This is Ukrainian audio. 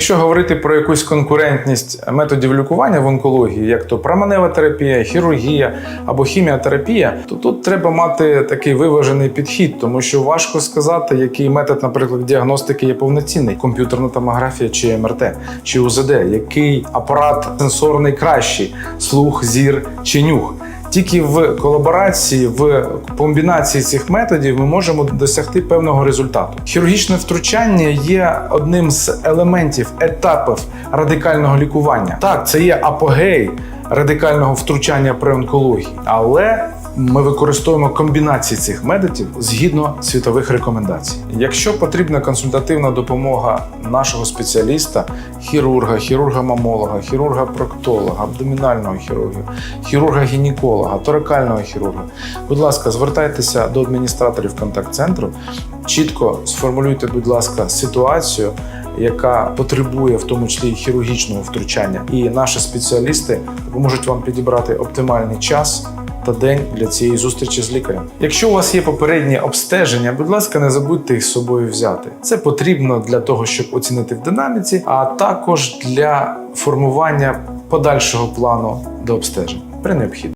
Якщо говорити про якусь конкурентність методів лікування в онкології, як то променева терапія, хірургія або хіміотерапія, то тут треба мати такий виважений підхід, тому що важко сказати, який метод, наприклад, діагностики є повноцінний: комп'ютерна томографія чи МРТ, чи УЗД, який апарат сенсорний кращий, слух, зір чи нюх. Тільки в колаборації, в комбінації цих методів ми можемо досягти певного результату. Хірургічне втручання є одним з елементів етапів радикального лікування. Так, це є апогей радикального втручання при онкології, але ми використовуємо комбінації цих методів згідно світових рекомендацій. Якщо потрібна консультативна допомога нашого спеціаліста, хірурга, хірурга-мамолога, хірурга-проктолога, абдомінального хірурга, хірурга-гінеколога, торакального хірурга, будь ласка, звертайтеся до адміністраторів контакт-центру. Чітко сформулюйте, будь ласка, ситуацію, яка потребує в тому числі хірургічного втручання, і наші спеціалісти допоможуть вам підібрати оптимальний час та день для цієї зустрічі з лікарем. Якщо у вас є попередні обстеження, будь ласка, не забудьте їх з собою взяти. Це потрібно для того, щоб оцінити в динаміці, а також для формування подальшого плану до обстежень при необхідності.